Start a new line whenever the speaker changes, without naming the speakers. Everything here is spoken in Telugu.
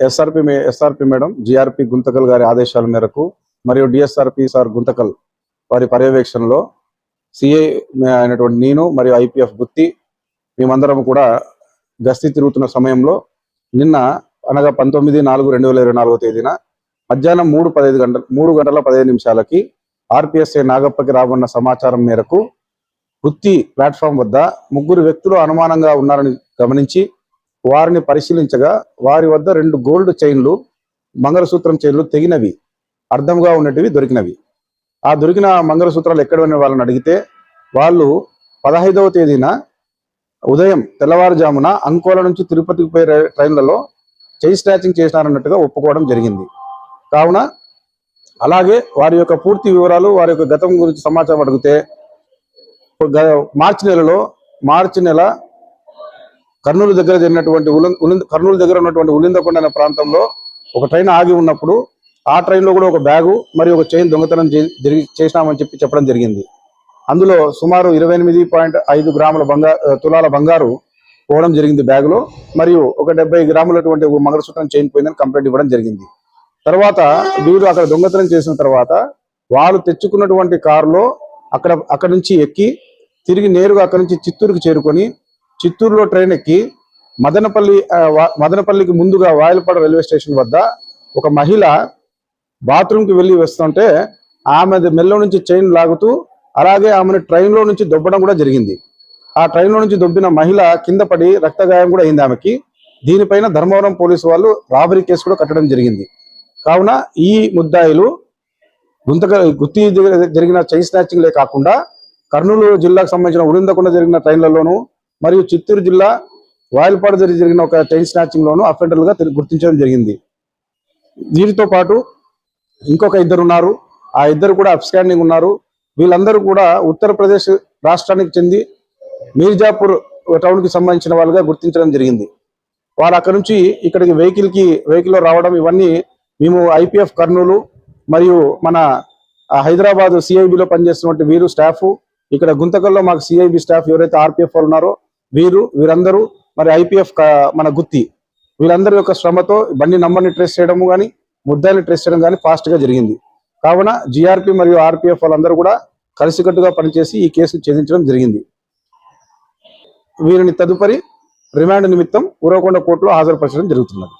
ఎస్ఆర్పి మే- ఎస్ఆర్పి మేడం జిఆర్పి గుంతకల్ గారి ఆదేశాల మేరకు మరియు డిఎస్ఆర్పి సార్ గుంతకల్ వారి పర్యవేక్షణలో సిఐ అయినటువంటి నేను మరియు ఐపీఎఫ్ గుత్తి మేమందరం కూడా గస్తీ తిరుగుతున్న సమయంలో నిన్న అనగా పంతొమ్మిది నాలుగు రెండు వేల ఇరవై నాలుగో తేదీన మధ్యాహ్నం మూడు పదహైదు గంటల మూడు గంటల పదిహేను నిమిషాలకి ఆర్పిఎస్ఐ నాగప్పకి రాబడిన సమాచారం మేరకు గుత్తి ప్లాట్ఫామ్ వద్ద ముగ్గురు వ్యక్తులు అనుమానంగా ఉన్నారని గమనించి వారిని పరిశీలించగా వారి వద్ద రెండు గోల్డ్ చైన్లు మంగళసూత్రం చైన్లు తెగినవి. అర్థంగా ఉన్నటివి దొరికినవి. ఆ దొరికిన మంగళసూత్రాలు ఎక్కడని వాళ్ళని అడిగితే వాళ్ళు పదహైదవ తేదీన ఉదయం తెల్లవారుజామున అంకోల నుంచి తిరుపతికి పోయే ట్రైన్లలో చైన్ స్ట్రాచింగ్ చేసినారన్నట్టుగా ఒప్పుకోవడం జరిగింది. కావున అలాగే వారి యొక్క పూర్తి వివరాలు వారి యొక్క గతం గురించి సమాచారం అడిగితే గ- మార్చి నెలలో మార్చి నెల కర్నూలు దగ్గర జరిగినటువంటి ఉలిం- కర్నూలు దగ్గర ఉన్నటువంటి ఉలిందకొండ అనే ప్రాంతంలో ఒక ట్రైన్ ఆగి ఉన్నప్పుడు ఆ ట్రైన్లో కూడా ఒక బ్యాగు మరియు ఒక చైన్ దొంగతనం చే- జరిగి చేసినామని చెప్పి చెప్పడం జరిగింది. అందులో సుమారు ఇరవై ఎనిమిది పాయింట్ ఐదు గ్రాముల బంగారు తులాల బంగారు పోవడం జరిగింది బ్యాగులో మరియు ఒక డెబ్బై గ్రాములటువంటి ఒక మంగళసూత్రం చైన్ పోయిందని కంప్లైంట్ ఇవ్వడం జరిగింది. తర్వాత వీరు అక్కడ దొంగతనం చేసిన తర్వాత వాళ్ళు తెచ్చుకున్నటువంటి కారులో అక్కడ అక్కడ నుంచి ఎక్కి తిరిగి నేరుగా అక్కడ నుంచి చిత్తూరుకు చేరుకొని చిత్తూరులో ట్రైన్ ఎక్కి మదనపల్లి మదనపల్లికి ముందుగా వాయలపాడ రైల్వే స్టేషన్ వద్ద ఒక మహిళ బాత్రూమ్కి వెళ్ళి వస్తుంటే ఆమె మెల్లో నుంచి చైన్ లాగుతూ అలాగే ఆమెను ట్రైన్లో నుంచి దొబ్బడం కూడా జరిగింది. ఆ ట్రైన్లో నుంచి దొబ్బిన మహిళ కింద పడి రక్తగాయం కూడా అయింది ఆమెకి. దీనిపైన ధర్మవరం పోలీసు వాళ్ళు రాబరీ కేసు కూడా కట్టడం జరిగింది. కావున ఈ ముద్దాయిలు గుంతక గుత్తి జరిగిన చైన్ స్నాచింగ్లే కాకుండా కర్నూలు జిల్లాకు సంబంధించిన ఉరిందకొండ జరిగిన ట్రైన్లలోనూ మరియు చిత్తూరు జిల్లా వాయిల్పాడు జరిగిన ఒక చైన్ స్నాచింగ్ లోను అఫెండర్లు గుర్తించడం జరిగింది. వీరితో పాటు ఇంకొక ఇద్దరు ఉన్నారు. ఆ ఇద్దరు కూడా అప్స్టాండింగ్ ఉన్నారు. వీళ్ళందరూ కూడా ఉత్తరప్రదేశ్ రాష్ట్రానికి చెంది మీర్జాపూర్ టౌన్కి సంబంధించిన వాళ్ళుగా గుర్తించడం జరిగింది. వాళ్ళు అక్కడ నుంచి ఇక్కడికి వెహికల్కి వెహికల్లో రావడం ఇవన్నీ మేము ఐపీఎఫ్ కర్నూలు మరియు మన హైదరాబాద్ సిఐబిలో పనిచేస్తున్నటువంటి వీరు స్టాఫ్. ఇక్కడ గుంతకల్లో మాకు సిఐబి స్టాఫ్ ఎవరైతే ఆర్పిఎఫ్ వాళ్ళు ఉన్నారో వీరు వీరందరూ మరి ఐపీఎఫ్ మన గుత్తి. వీరందరి యొక్క శ్రమతో బండి నంబర్ని ట్రేస్ చేయడము కానీ ముద్దాయిని ట్రేస్ చేయడం కానీ ఫాస్ట్గా జరిగింది. కావున జిఆర్పి మరియు ఆర్పిఎఫ్ వాళ్ళందరూ కూడా కలిసికట్టుగా పనిచేసి ఈ కేసును ఛేదించడం జరిగింది. వీరిని తదుపరి రిమాండ్ నిమిత్తం ఉరవకొండ కోర్టులో హాజరుపరచడం జరుగుతున్నది.